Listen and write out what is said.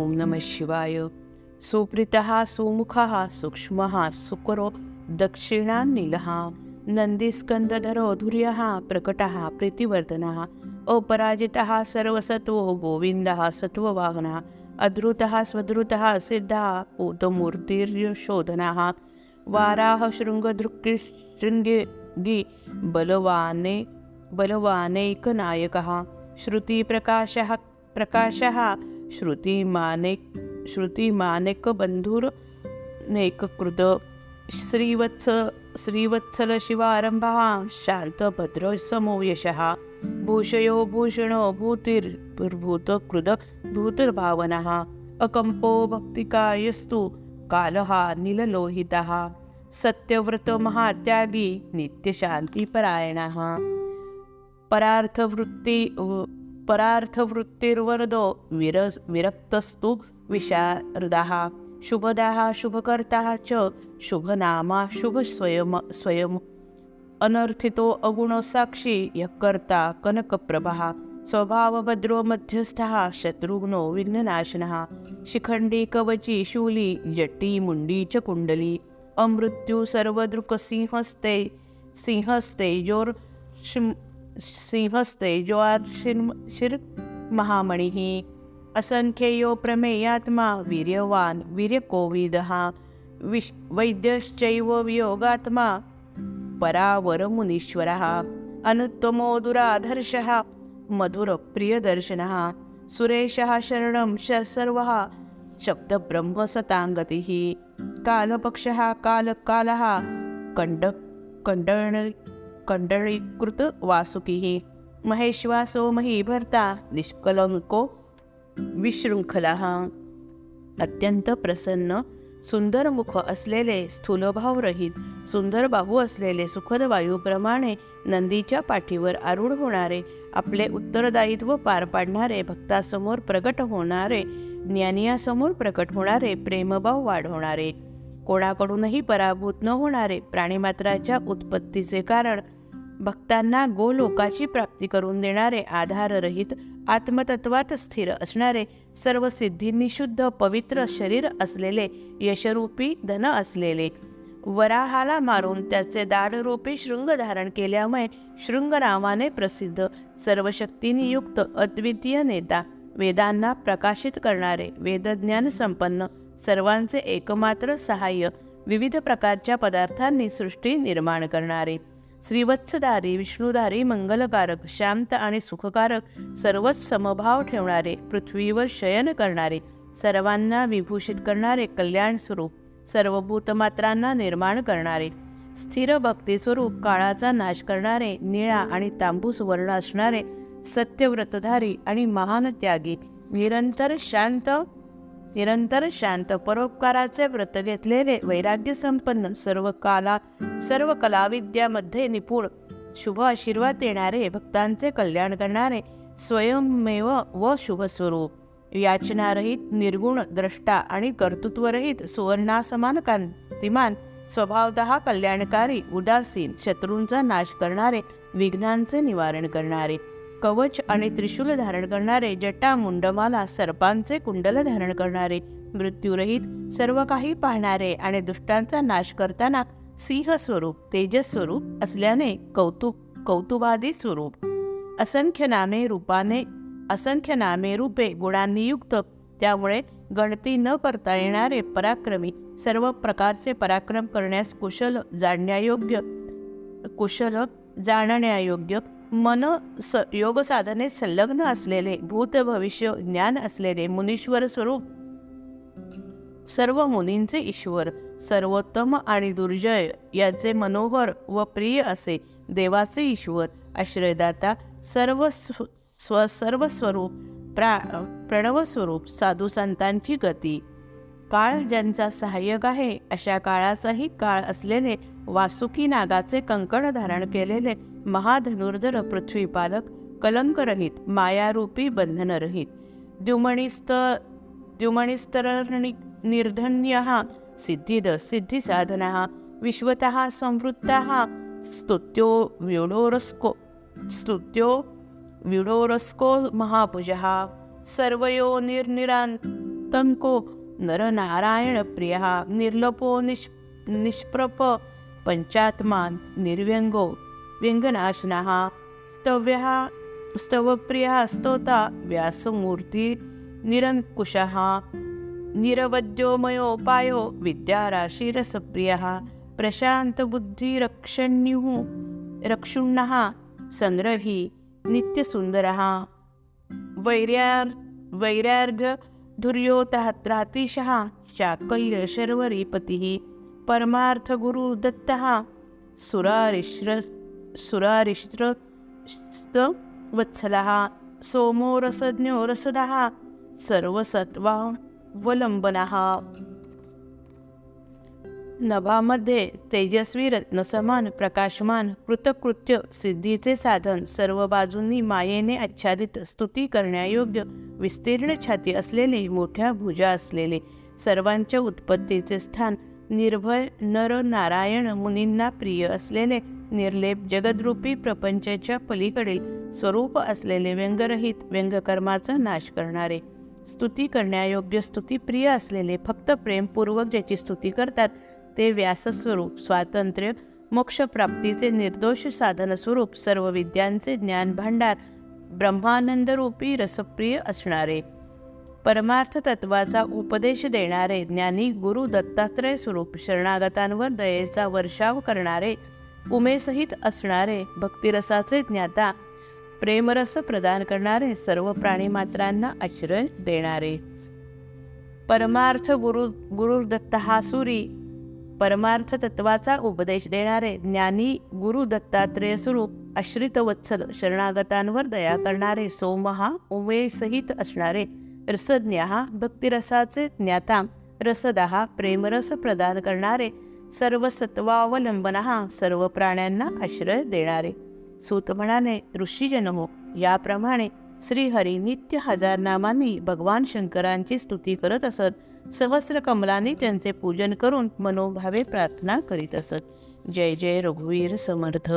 ओम नम शिवाय। सुप्रित सुमुखः सूक्ष्मः सुकरो दक्षिणान्निलः नन्दिस्कन्दधरो धुर्यः प्रकटः प्रीतिवर्धनः अपराजितः सर्वसत्व गोविन्दः सत्ववाहन अधृत स्वधृत सिद्धः पूतमूर्तिर्यशोधनः वाराह शृङ्गदृक्कि शृङ्गी बलवाने बलवानैकनायकः श्रुतिप्रकाशः प्रकाशः श्रुतिमाने श्रुतिमानेकबन्धुर्नेककृत श्रीवत्स श्रीवत्सलशिवारम्भः शान्तभद्रसमो यशः। भूषयो भूषणो भूतिर्भूतकृद भूतिर्भावनः। अकम्पो भक्तिकायस्तु कालः नीललोहितः। सत्यव्रतमहात्यागी नित्यशान्तिपरायणः। परार्थवृत्ति परार्थवृत्तिर्वरदो विरस विरक्तस्तु विशारदाः। शुभदाः शुभकर्ता च शुभनामा शुभस्वयम स्वयम्। अनर्थितो अगुणसाक्षी यः कर्ता कनकप्रभः। स्वभावभद्रो मध्यस्थः शत्रुघ्नो विघ्ननाशनः। शिखण्डी कवची शूली जटी मुण्डी च कुण्डली अमृत्यु सर्वदृक्सिंहस्ते सिंहस्तेजोर् शिर महामणिः असङ्ख्ययो प्रमेयात्मा वीर्यवान् वीर्यकोविदः। विश् वैद्यश्चैव वियोगात्मा परावरमुनीश्वरः। अनुत्तमो दुराधर्षः मधुरप्रियदर्शनः। सुरेशः शरणं श सर्वः शब्दब्रह्मसताङ्गतिः। कालपक्षः कालकालः कण्ड कण्डण कण्डळीकृत वासुकिः महेश्वासो महीभर्ता निष्कलंको विशृंखला अत्यंत प्रसन्न सुंदर मुख असलेले स्थूलभावरहित सुंदर बाहू असलेले सुखद वायूप्रमाणे नंदीच्या पाठीवर आरूढ होणारे आपले उत्तरदायित्व पार पाडणारे भक्तासमोर प्रकट होणारे ज्ञानियासमोर प्रकट होणारे प्रेमभाव वाढवणारे. कोणाकडूनही पराभूत न होणारे प्राणीमात्राच्या उत्पत्तीचे कारण भक्तांना गोलोकाची प्राप्ती करून देणारे आधाररहित आत्मतत्वात स्थिर असणारे सर्व सिद्धींनी शुद्ध पवित्र शरीर असलेले यशरूपी धन असलेले. वराहाला मारून त्याचे दाढरूपी शृंग धारण केल्यामुळे शृंग नावाने प्रसिद्ध सर्व शक्तींनी युक्त अद्वितीय नेता वेदांना प्रकाशित करणारे वेदज्ञान संपन्न सर्वांचे एकमात्र सहाय्य विविध प्रकारच्या पदार्थांनी सृष्टी निर्माण करणारे. श्रीवत्सधारी विष्णुधारी मंगलकारक शांत आणि सुखकारक सर्वच समभाव ठेवणारे पृथ्वीवर शयन करणारे सर्वांना विभूषित करणारे कल्याण स्वरूप सर्व भूतमात्रांना निर्माण करणारे स्थिर भक्तीस्वरूप काळाचा नाश करणारे निळा आणि तांबूस वर्ण असणारे सत्यव्रतधारी आणि महान त्यागी निरंतर शांत निरंतर शांत परोपकाराचे व्रत घेतलेले वैराग्य संपन्न सर्व काला सर्व कलाविद्यामध्ये निपुण शुभ आशीर्वाद देणारे भक्तांचे कल्याण करणारे स्वयंमेव व शुभस्वरूप. याचनारहित निर्गुण द्रष्टा आणि कर्तृत्वरहित सुवर्णासमान कांतिमान स्वभावतः कल्याणकारी उदासीन शत्रूंचा नाश करणारे विघ्नांचे निवारण करणारे कवच आणि त्रिशूल धारण करणारे जटा मुंडमाला सर्पांचे कुंडल धारण करणारे मृत्यूरहित सर्व काही पाहणारे आणि दुष्टांचा नाश करताना सिंह स्वरूप तेजस स्वरूप असल्याने कौतुक कौतुबादी स्वरूप. असंख्य नामे रूपाने असंख्य नामे रूपे गुणांनी युक्त त्यामुळे गणती न करता येणारे पराक्रमी सर्व प्रकारचे पराक्रम करण्यास कुशल जाणण्यायोग्य कुशल जाणण्यायोग्य मन स योग साधनेत संलग्न असलेले भूत भविष्य ज्ञान असलेले मुनीश्वर स्वरूप. सर्व मुनींचे ईश्वर सर्वोत्तम आणि दुर्जय याचे मनोहर व प्रिय असे देवाचे ईश्वर आश्रयदाता सर्व स्व स्व सर्व स्वरूप प्रा प्रणवस्वरूप साधू संतांची गती. काळ ज्यांचा सहाय्यक आहे अशा काळाचाही काळ असलेले वासुकी नागाचे कंकण धारण केलेले महाधनुर्धर पृथ्वीपालक कलंकरहित मायारूपी बंधनरहित. द्युमणिस्त द्युमणिस्तरणि निर्धन्य सिद्धिद सिद्धिसाधनः विश्वतः संवृत्तः स्तुत्यो व्युडोरस्को स्तुत्यो व्यूढोरस्को महाभुजः सर्वयो निर्निरांतको भक्तंको नरनारायण प्रिय निर्लपो निष् निष्प्रप पञ्चात्मान् निर्व्यंगो व्यंगनाशनः स्तव्यः स्तवप्रियः स्तोता व्यासमूर्ती निरङ्कुशः। निरवद्योमयोपायो विद्याराशिरसप्रियः। प्रशान्तबुद्धिरक्षण्युः रक्षुण्णः सङ्ग्रही नित्यसुन्दरः। वैर्यार् परमार्थ गुरु परमार्थगुरुदत्तः सुरारिश्र सुरारिश्रस्तवत्सलः सोमो रसज्ञो रसदः सर्वसत्त्वावलंबनः नभामध्ये तेजस्वी रत्नसमान प्रकाशमान कृतकृत्य सिद्धीचे साधन सर्व बाजूंनी मायेने आच्छादित स्तुती करण्यायोग्य विस्तीर्ण छाती असलेले मोठ्या भुजा असलेले सर्वांच्या उत्पत्तीचे स्थान निर्भय नर नारायण मुनींना प्रिय असलेले निर्लेप जगद्रूपी प्रपंचाच्या पलीकडील स्वरूप असलेले व्यंगरहित व्यंगकर्माचा नाश करणारे. स्तुती करण्यायोग्य स्तुतीप्रिय असलेले फक्त प्रेमपूर्वक ज्याची स्तुती करतात ते व्यासस्वरूप स्वातंत्र्य मोक्षप्राप्तीचे निर्दोष साधन स्वरूप सर्व विद्यांचे ज्ञान भांडार ब्रह्मानंदरूपी रसप्रिय असणारे. परमार्थ तत्वाचा उपदेश देणारे ज्ञानी गुरु दत्तात्रय स्वरूप शरणागतांवर दयेचा वर्षाव करणारे उमेसहित असणारे भक्तिरसाचे ज्ञाता प्रेमरस प्रदान करणारे सर्व प्राणीमात्रांना आश्रय देणारे. परमार्थ गुरु गुरुदत्त हा सुरी परमार्थ तत्वाचा उपदेश देणारे ज्ञानी गुरु दत्तात्रेय स्वरूप आश्रित वत्सल शरणागतांवर दया करणारे सोमहा उमेसहित असणारे रसज्ञा भक्तिरसाचे ज्ञाता रसदहा प्रेमरस प्रदान करणारे सर्व सत्वावलंबनहा सर्व प्राण्यांना आश्रय देणारे. सूत म्हणाने ऋषीजन हो याप्रमाणे श्रीहरी नित्य हजार नामांनी भगवान शंकरांची स्तुती करत असत. सहस्र कमलांनी त्यांचे पूजन करून मनोभावे प्रार्थना करीत असत. जय जय रघुवीर समर्थ.